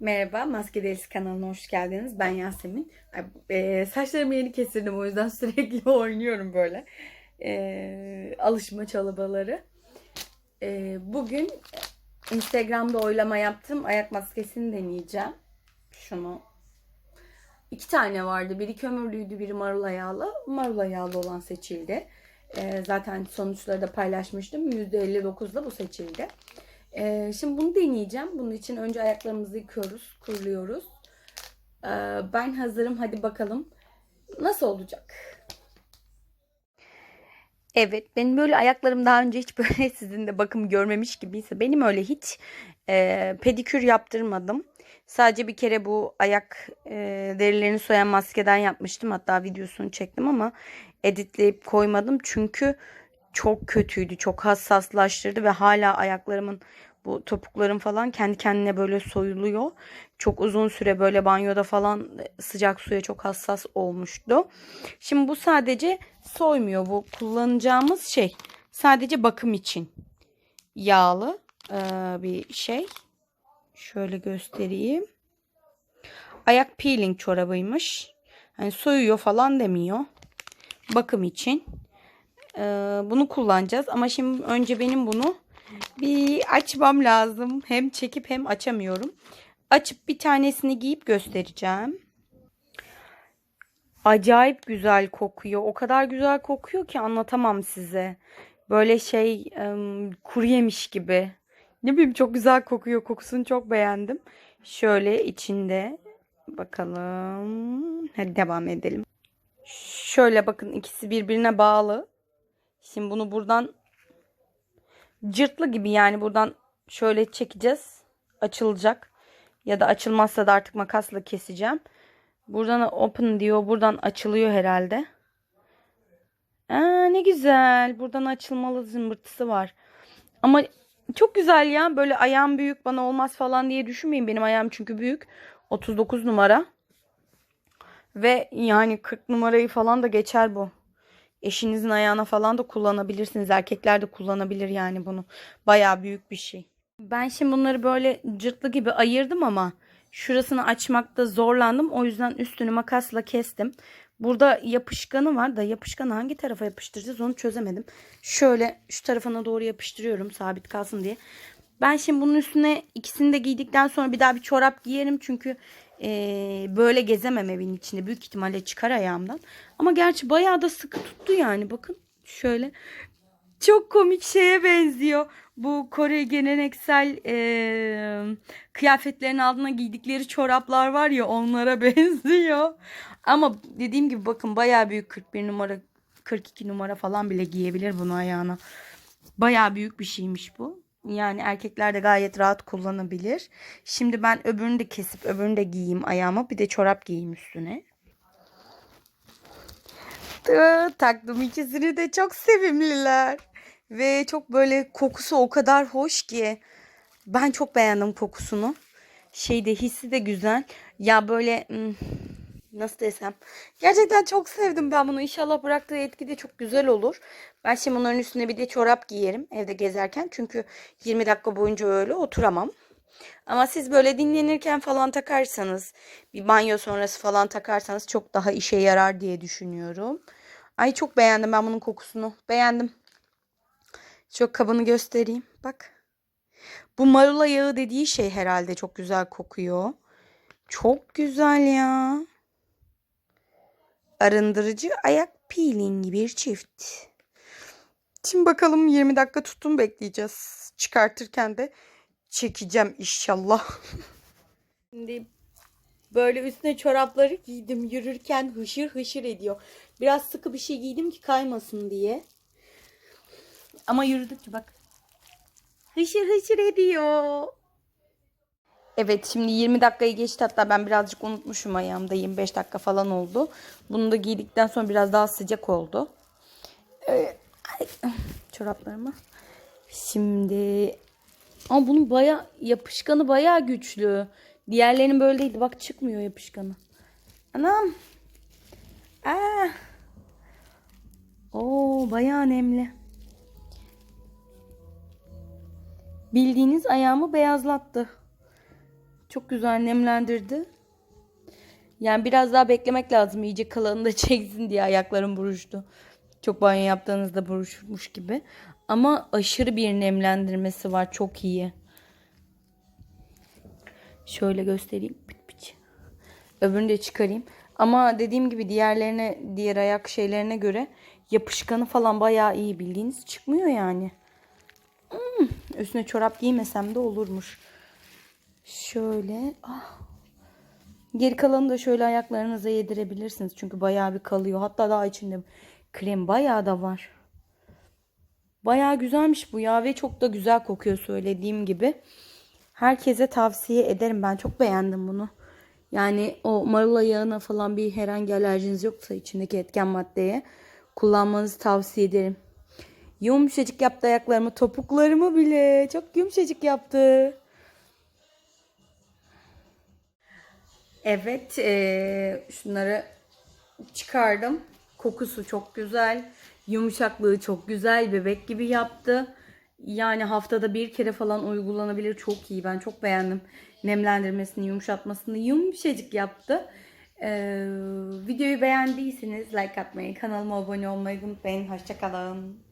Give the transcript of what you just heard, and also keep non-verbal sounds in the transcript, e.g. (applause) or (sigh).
Merhaba, Maske Delisi kanalına hoş geldiniz. Ben Yasemin. E, saçlarımı yeni kestirdim o yüzden (laughs) sürekli oynuyorum böyle. E, alışma çabaları. E, bugün Instagram'da oylama yaptım. Ayak maskesini deneyeceğim. Şunu. İki tane vardı. Biri kömürlüydü, biri marula yağlı. Marula yağlı olan seçildi. Zaten sonuçları da paylaşmıştım. %59'da bu seçildi. Ee, şimdi bunu deneyeceğim. Bunun için önce ayaklarımızı yıkıyoruz, kuruluyoruz. Ee, ben hazırım. Hadi bakalım nasıl olacak? Evet, benim böyle ayaklarım daha önce hiç böyle (laughs) sizin de bakım görmemiş gibiyse benim öyle hiç e, pedikür yaptırmadım. Sadece bir kere bu ayak e, derilerini soyan maskeden yapmıştım. Hatta videosunu çektim ama editleyip koymadım. Çünkü çok kötüydü. Çok hassaslaştırdı ve hala ayaklarımın bu topuklarım falan kendi kendine böyle soyuluyor. Çok uzun süre böyle banyoda falan sıcak suya çok hassas olmuştu. Şimdi bu sadece soymuyor. Bu kullanacağımız şey sadece bakım için yağlı ee, bir şey. Şöyle göstereyim. Ayak peeling çorabıymış. Hani soyuyor falan demiyor. Bakım için. Ee, bunu kullanacağız. Ama şimdi önce benim bunu bir açmam lazım. Hem çekip hem açamıyorum. Açıp bir tanesini giyip göstereceğim. Acayip güzel kokuyor. O kadar güzel kokuyor ki anlatamam size. Böyle şey kuru yemiş gibi. Ne bileyim çok güzel kokuyor. Kokusunu çok beğendim. Şöyle içinde bakalım. Hadi devam edelim. Şöyle bakın ikisi birbirine bağlı. Şimdi bunu buradan cırtlı gibi yani buradan şöyle çekeceğiz. Açılacak. Ya da açılmazsa da artık makasla keseceğim. Buradan open diyor. Buradan açılıyor herhalde. Aa, ne güzel. Buradan açılmalı zımbırtısı var. Ama çok güzel ya. Böyle ayağım büyük bana olmaz falan diye düşünmeyin. Benim ayağım çünkü büyük. 39 numara. Ve yani 40 numarayı falan da geçer bu. Eşinizin ayağına falan da kullanabilirsiniz. Erkekler de kullanabilir yani bunu. Bayağı büyük bir şey. Ben şimdi bunları böyle cırtlı gibi ayırdım ama şurasını açmakta zorlandım. O yüzden üstünü makasla kestim. Burada yapışkanı var da yapışkanı hangi tarafa yapıştıracağız onu çözemedim. Şöyle şu tarafına doğru yapıştırıyorum sabit kalsın diye. Ben şimdi bunun üstüne ikisini de giydikten sonra bir daha bir çorap giyerim. Çünkü ee, böyle gezemem evin içinde. Büyük ihtimalle çıkar ayağımdan. Ama gerçi bayağı da sıkı tuttu yani. Bakın şöyle. Çok komik şeye benziyor. Bu Kore geleneksel ee, kıyafetlerin altına giydikleri çoraplar var ya onlara (laughs) benziyor. Ama dediğim gibi bakın bayağı büyük 41 numara 42 numara falan bile giyebilir bunu ayağına. Bayağı büyük bir şeymiş bu. Yani erkekler de gayet rahat kullanabilir. Şimdi ben öbürünü de kesip öbürünü de giyeyim ayağıma. Bir de çorap giyeyim üstüne. Tı, taktım ikisini de çok sevimliler. Ve çok böyle kokusu o kadar hoş ki. Ben çok beğendim kokusunu. Şeyde hissi de güzel. Ya böyle nasıl desem. Gerçekten çok sevdim ben bunu. İnşallah bıraktığı etki de çok güzel olur. Ben şimdi bunların üstüne bir de çorap giyerim evde gezerken. Çünkü 20 dakika boyunca öyle oturamam. Ama siz böyle dinlenirken falan takarsanız, bir banyo sonrası falan takarsanız çok daha işe yarar diye düşünüyorum. Ay çok beğendim ben bunun kokusunu. Beğendim. Çok kabını göstereyim. Bak. Bu marula yağı dediği şey herhalde çok güzel kokuyor. Çok güzel ya. Arındırıcı ayak peelingi bir çift. Şimdi bakalım 20 dakika tutun bekleyeceğiz. Çıkartırken de çekeceğim inşallah. (laughs) Şimdi böyle üstüne çorapları giydim. Yürürken hışır hışır ediyor. Biraz sıkı bir şey giydim ki kaymasın diye. Ama yürüdükçe bak. Hışır hışır ediyor. Evet şimdi 20 dakikayı geçti hatta ben birazcık unutmuşum ayağımda 25 dakika falan oldu. Bunu da giydikten sonra biraz daha sıcak oldu. Ay, çoraplarımı. Şimdi ama bunun baya yapışkanı baya güçlü. Diğerlerinin böyle değildi. Bak çıkmıyor yapışkanı. Anam. Aa. Oo baya nemli. Bildiğiniz ayağımı beyazlattı. Çok güzel nemlendirdi. Yani biraz daha beklemek lazım iyice kalanını da (laughs) çeksin diye ayaklarım buruştu. Çok banyo yaptığınızda buruşmuş gibi. Ama aşırı bir nemlendirmesi var. Çok iyi. Şöyle göstereyim. Öbürünü de çıkarayım. Ama dediğim gibi diğerlerine, diğer ayak şeylerine göre yapışkanı falan bayağı iyi bildiğiniz çıkmıyor yani. Hmm, üstüne çorap giymesem de olurmuş. Şöyle. Ah. Geri kalanı da şöyle ayaklarınıza yedirebilirsiniz. Çünkü bayağı bir kalıyor. Hatta daha içinde krem bayağı da var. Bayağı güzelmiş bu ya ve çok da güzel kokuyor söylediğim gibi. Herkese tavsiye ederim. Ben çok beğendim bunu. Yani o marula yağına falan bir herhangi alerjiniz yoksa içindeki etken maddeye kullanmanızı tavsiye ederim. Yumuşacık yaptı ayaklarımı, topuklarımı bile. Çok yumuşacık yaptı. Evet, eee, şunları çıkardım. Kokusu çok güzel. Yumuşaklığı çok güzel. Bebek gibi yaptı. Yani haftada bir kere falan uygulanabilir. Çok iyi. Ben çok beğendim. Nemlendirmesini, yumuşatmasını yumuşacık yaptı. Eee, videoyu beğendiyseniz like atmayı, kanalıma abone olmayı unutmayın. Hoşçakalın.